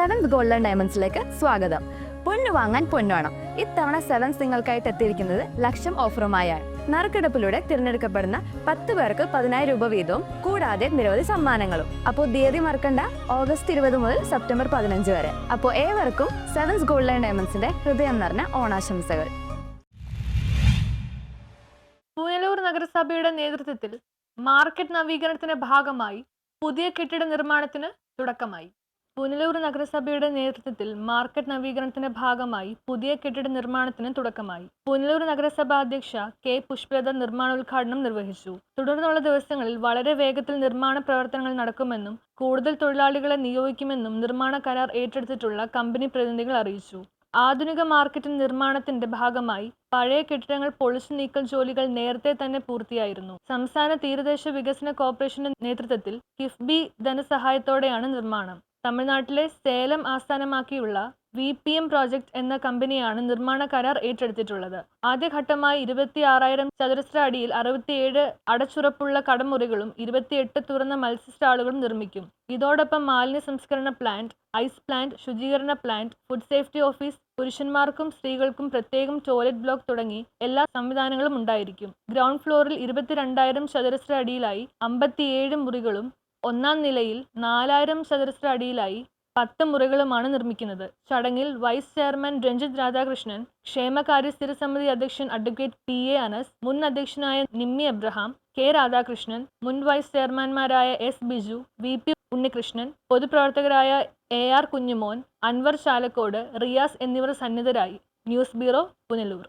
Seventh golden ഡയമണ്ട്സിലേക്ക് സ്വാഗതം. പൊന്നു വാങ്ങാൻ പൊന്നുവേണം ഇത്തവണ സെവൻസ് നിങ്ങൾക്കായിട്ട് എത്തിയിരിക്കുന്നത് ലക്ഷം ഓഫറുമായാണ് നറുക്കെടുപ്പിലൂടെ തിരഞ്ഞെടുക്കപ്പെടുന്ന പത്ത് പേർക്ക് പതിനായിരം രൂപ വീതവും കൂടാതെ നിരവധി സമ്മാനങ്ങളും. അപ്പോൾ തീയതി മറക്കണ്ട ഓഗസ്റ്റ് ഇരുപത് മുതൽ സെപ്റ്റംബർ പതിനഞ്ച് വരെ. അപ്പോൾ ഏവർക്കും സെവൻസ് ഗോൾഡൻ ഡയമണ്ട്സിന്റെ ഹൃദയം നിറഞ്ഞ ഓണാശംസകൾ. പൂനലൂർ നഗരസഭയുടെ നേതൃത്വത്തിൽ മാർക്കറ്റ് നവീകരണത്തിന്റെ ഭാഗമായി പുതിയ കെട്ടിട നിർമ്മാണത്തിന് തുടക്കമായി. പുനലൂർ നഗരസഭയുടെ നേതൃത്വത്തിൽ മാർക്കറ്റ് നവീകരണത്തിന്റെ ഭാഗമായി പുതിയ കെട്ടിട നിർമ്മാണത്തിന് തുടക്കമായി. പുനലൂർ നഗരസഭ അധ്യക്ഷ കെ. പുഷ്പലത നിർമ്മാണോദ്ഘാടനം നിർവഹിച്ചു. തുടർന്നുള്ള ദിവസങ്ങളിൽ വളരെ വേഗത്തിൽ നിർമ്മാണ പ്രവർത്തനങ്ങൾ നടക്കുമെന്നും കൂടുതൽ തൊഴിലാളികളെ നിയോഗിക്കുമെന്നും നിർമ്മാണ കരാർ ഏറ്റെടുത്തിട്ടുള്ള കമ്പനി പ്രതിനിധികൾ അറിയിച്ചു. ആധുനിക മാർക്കറ്റ് നിർമ്മാണത്തിന്റെ ഭാഗമായി പഴയ കെട്ടിടങ്ങൾ പൊളിച്ചു നീക്കൽ ജോലികൾ നേരത്തെ തന്നെ പൂർത്തിയായിരുന്നു. സംസ്ഥാന തീരദേശ വികസന കോർപ്പറേഷന്റെ നേതൃത്വത്തിൽ കിഫ്ബി ധനസഹായത്തോടെയാണ് നിർമ്മാണം. തമിഴ്നാട്ടിലെ സേലം ആസ്ഥാനമാക്കിയുള്ള വി പി എം പ്രോജക്ട് എന്ന കമ്പനിയാണ് നിർമ്മാണ കരാർ ഏറ്റെടുത്തിട്ടുള്ളത്. ആദ്യഘട്ടമായി ഇരുപത്തി ആറായിരം ചതുരശ്ര അടിയിൽ അറുപത്തിയേഴ് അടച്ചുറപ്പുള്ള കടമുറികളും ഇരുപത്തിയെട്ട് തുറന്ന മത്സ്യ സ്റ്റാളുകളും നിർമ്മിക്കും. ഇതോടൊപ്പം മാലിന്യ സംസ്കരണ പ്ലാന്റ് ഐസ് പ്ലാന്റ് ശുചീകരണ പ്ലാന്റ് ഫുഡ് സേഫ്റ്റി ഓഫീസ് പുരുഷന്മാർക്കും സ്ത്രീകൾക്കും പ്രത്യേകം ടോയ്ലറ്റ് ബ്ലോക്ക് തുടങ്ങി എല്ലാ സംവിധാനങ്ങളും ഉണ്ടായിരിക്കും. ഗ്രൗണ്ട് ഫ്ലോറിൽ ഇരുപത്തിരണ്ടായിരം ചതുരശ്ര അടിയിലായി അമ്പത്തിയേഴ് മുറികളും ഒന്നാം നിലയിൽ നാലായിരം ചതുരശ്ര അടിയിലായി പത്ത് മുറികളുമാണ് നിർമ്മിക്കുന്നത്. ചടങ്ങിൽ വൈസ് ചെയർമാൻ രഞ്ജിത് രാധാകൃഷ്ണൻ ക്ഷേമകാര്യ സ്ഥിരസമിതി അധ്യക്ഷൻ അഡ്വക്കേറ്റ് പി എ അനസ് മുൻ അധ്യക്ഷനായ നിമ്മി അബ്രഹാം കെ രാധാകൃഷ്ണൻ മുൻ vice ചെയർമാൻമാരായ S Biju V P Unnikrishnan പൊതുപ്രവർത്തകരായ A R Kunjumon Anwar Chalakode Riyas എന്നിവർ സന്നിധരായി. News bureau Punalur.